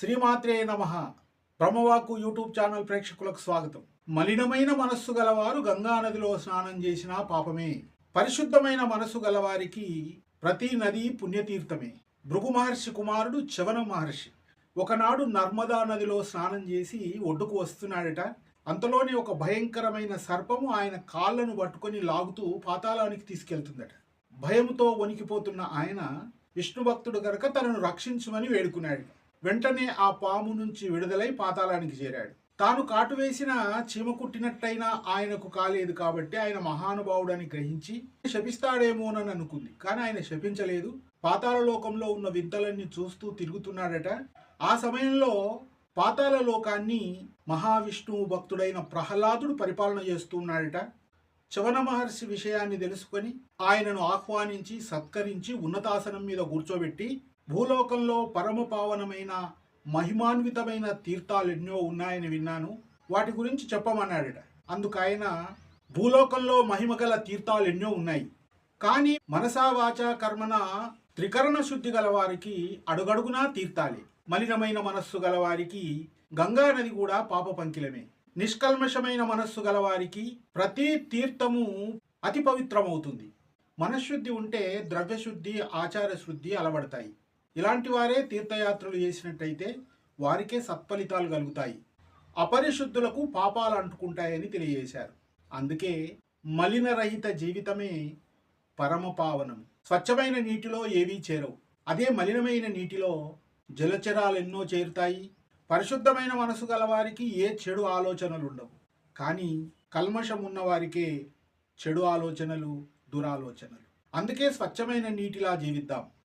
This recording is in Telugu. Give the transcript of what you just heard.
శ్రీమాత్రే నమ. బ్రహ్మవాకు యూట్యూబ్ ఛానల్ ప్రేక్షకులకు స్వాగతం. మలినమైన మనస్సు గలవారు గంగా నదిలో స్నానం చేసినా పాపమే. పరిశుద్ధమైన మనస్సు గలవారికి ప్రతి నది పుణ్యతీర్థమే. భృగు మహర్షి కుమారుడు చవన మహర్షి ఒకనాడు నర్మదా నదిలో స్నానం చేసి ఒడ్డుకు వస్తున్నాడట. అంతలోనే ఒక భయంకరమైన సర్పము ఆయన కాళ్ళను పట్టుకొని లాగుతూ పాతాళానికి తీసుకెళ్తుందట. భయంతో వణికిపోతున్న ఆయన విష్ణు భక్తుడు గనక తనను రక్షించమని వేడుకున్నాడు. వెంటనే ఆ పాము నుంచి విడుదలై పాతాళానికి చేరాడు. తాను కాటు వేసిన చీమ కుట్టినట్టయినా ఆయనకు కాలేదు కాబట్టి ఆయన మహానుభావుడని గ్రహించి శపిస్తాడేమోనని అనుకుంది. కానీ ఆయన శపించలేదు. పాతాళ లోకంలో ఉన్న వింతలన్నీ చూస్తూ తిరుగుతున్నాడట. ఆ సమయంలో పాతాళ లోకాన్ని మహావిష్ణువు భక్తుడైన ప్రహ్లాదుడు పరిపాలన చేస్తున్నాడట. చవన మహర్షి విషయాన్ని తెలుసుకొని ఆయనను ఆహ్వానించి సత్కరించి ఉన్నతాసనం మీద కూర్చోబెట్టి భూలోకంలో పరమ పావనమైన మహిమాన్వితమైన తీర్థాలు ఎన్నో ఉన్నాయని విన్నాను. వాటి గురించి చెప్పమన్నాడట. అందుకు ఆయన భూలోకంలో మహిమగల తీర్థాలు ఎన్నో ఉన్నాయి. కానీ మనసావాచ కర్మన త్రికరణ శుద్ధి గలవారికి అడుగడుగునా తీర్థాలే. మలినమైన మనస్సు గలవారికి గంగా నది కూడా పాప పంకిలమే. నిష్కల్మషమైన మనస్సు గలవారికి ప్రతి తీర్థము అతి పవిత్రమవుతుంది. మనశ్శుద్ధి ఉంటే ద్రవ్యశుద్ధి ఆచార శుద్ధి అలవడతాయి. ఇలాంటి వారే తీర్థయాత్రలు చేసినట్టయితే వారికే సత్ఫలితాలు కలుగుతాయి. అపరిశుద్ధులకు పాపాలు అంటుకుంటాయని తెలియజేశారు. అందుకే మలినరహిత జీవితమే పరమ పావనం స్వచ్ఛమైన నీటిలో ఏవీ చేరవు. అదే మలినమైన నీటిలో జలచరాలు ఎన్నో చేరుతాయి. పరిశుద్ధమైన మనసు గలవారికి ఏ చెడు ఆలోచనలు ఉండవు కానీ కల్మషం ఉన్నవారికే చెడు ఆలోచనలు దురాలోచనలు. అందుకే స్వచ్ఛమైన నీటిలా జీవిద్దాం.